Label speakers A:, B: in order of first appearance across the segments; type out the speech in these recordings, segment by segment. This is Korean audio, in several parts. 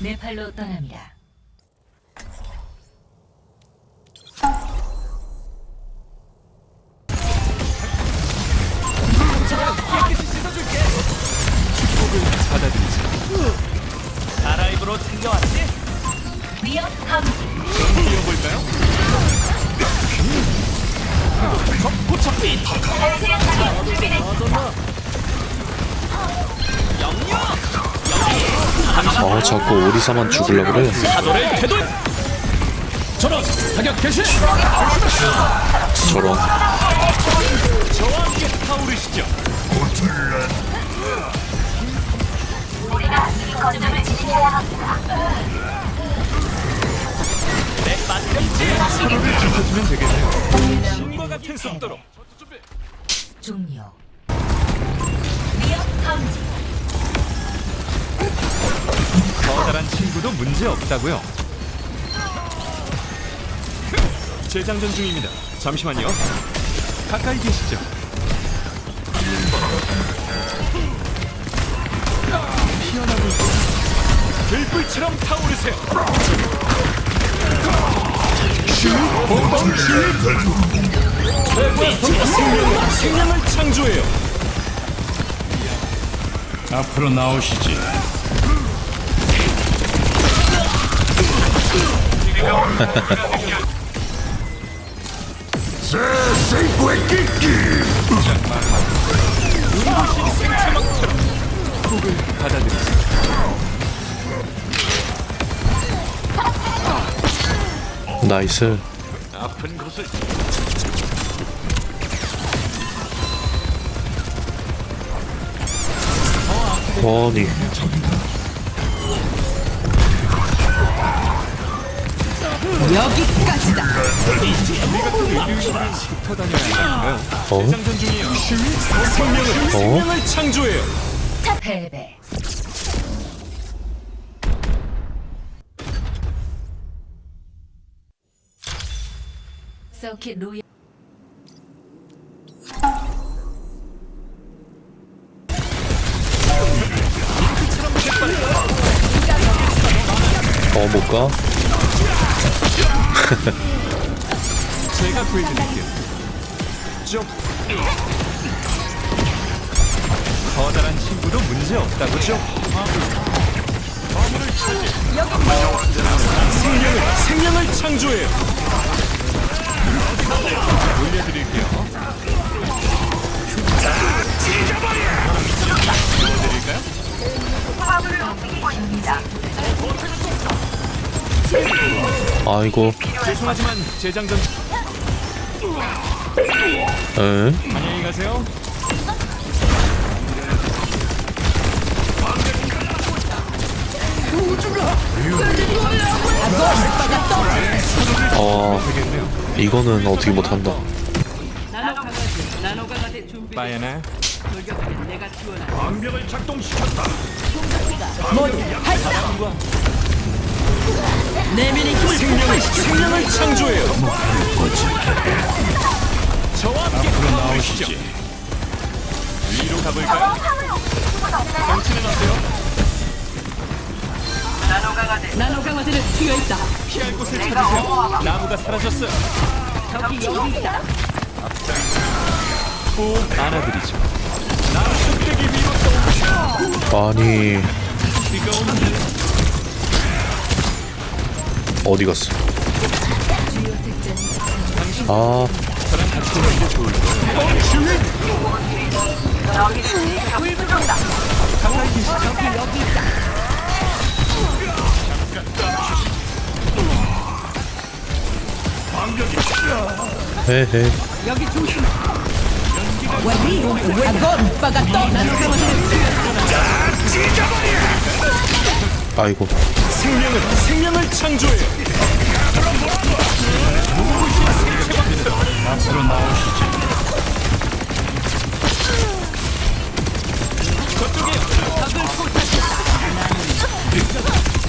A: 네팔로 떠납니다.
B: 받아들이지. 아라이브로 챙겨왔지?
A: 위협 감지.
B: 좀 뛰어볼까요? 적포착비
C: 아 자꾸 오리사만 죽을라 그래?
B: 전원 사격 개시!
C: 저런.
B: 저와 함께 타오르시죠. 내 배터리 서로를 지켜주면 되겠네요. 신과 같은 속도로
A: 종료. 위협 감지.
B: 커다란 친구도 문제 없다고요 재장전 중입니다 잠시만요 가까이 계시죠 피어나고 들불처럼 타오르세요 생명을 창조해요
D: 앞으로 나오시지.
C: 나이스.
B: 아픈 곳을
C: 아니
B: 하는가요?
C: 어?
B: 창조해요
A: 패배. 서킷 로얄.
C: 어 못 가?
B: 제가 구해드릴게요. 좀. 커다란 친구도 문제 없다고 죠? 생명을 생명을 창조해요. 올려드릴게요
C: 아이고.
B: 죄송하지만 재장전
C: 에?
B: 안녕히 가세요.
C: 어 이거는 어떻게 못한다.
B: 바야나.
D: 방벽을 작동시켰다.
B: 생명을 생명을 창조해요 저와 함께
D: 나오시지.
B: 위로 가볼까요? 정치는 어때요?
E: 나노 강화제를 투여했다.
B: 피할 곳을 찾으세요 나무가 사라졌어요
E: 저기 여기 있다.
B: 꼭 안아드리죠 나무 꼭대기 위로 떠오르죠
C: 아니
B: 비가 오는데
C: 어디 갔어 아 헤헤?
E: 아건
C: 아이고.
B: 생명을 생명을 창조해요
D: 앞으로 나오시지.
B: 저쪽이에요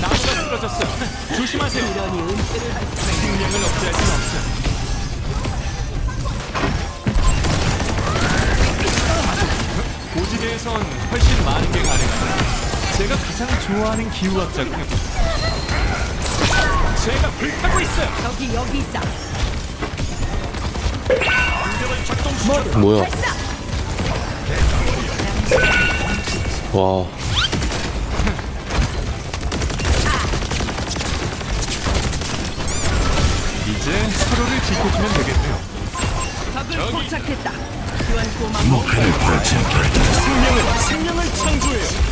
B: 나무가 쓰러졌어요 조심하세요. 생명을 억제할 순 없어요 고지대에선 훨씬 많은 게 가능합니다 제가 가장 좋아하는 기후학자군요. 제가 불타고 있어요.
E: 여기 여기 있다.
C: 뭐야? 와,
B: 이제 서로를 지켜주면 되겠네요.
E: 적을 포착했다. 교환 고만 목
B: 생명은 생명을 창조해요.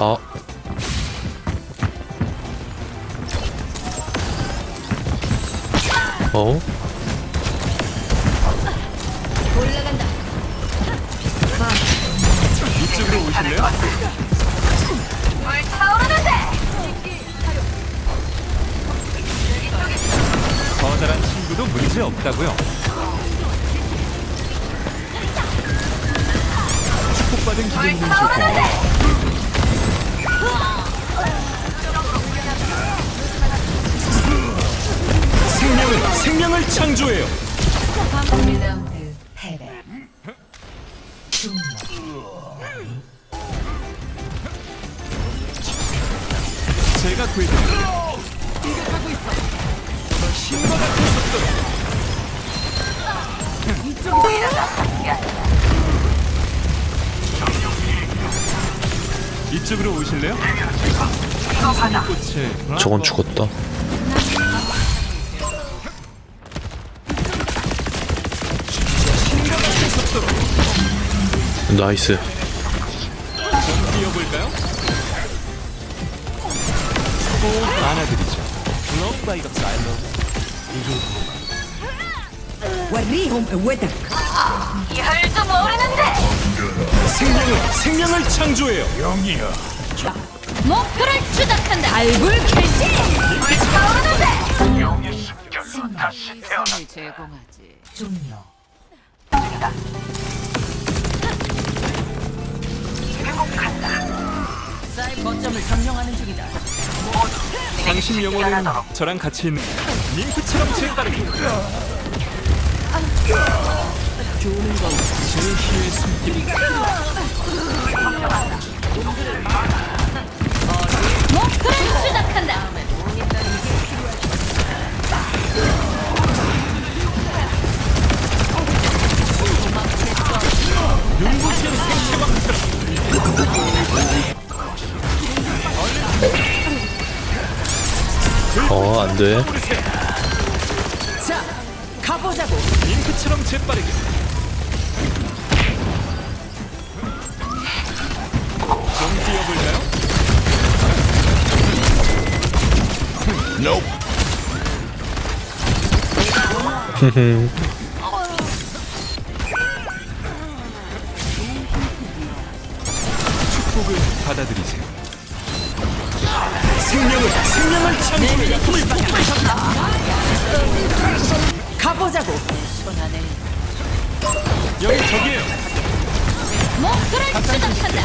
C: 아. 어?
B: 이쪽으로 오실래요? 커다란 친구도 문제 없다고요. 축복받은 기분이 좋군 생명은 생명을 창조해요.
A: 1라운드 패배. 종료.
B: 제가 구해드릴게요. 신과 같은 속도로 이쪽으로 오실래요?
C: 저건 죽었다. 나이스.
B: 뛰어볼까요? 꼭 안아드리죠. Love by the silo.
E: وريهم قوتك.
B: 생명은 생명을 창조해요.
E: 목표를 추적한다. 알굴 캐시.
A: 종료.
E: 사이 거점을 점령하는 중이다.
B: 당신 영혼은 저랑 같이 있는 림프처럼 재빠르게
E: 좋은
B: 건제 힘의 숨길이
E: 목표를 추적한다.
C: 돼.
E: 자, 가보자고.
B: 림프처럼 재빠르게 좀 뛰어볼까요? 축복을 받아들이세요. 생명을 생명을 창조해요.
E: 가보자고.
B: 여기 저기에요.
E: 목표를 추적한다.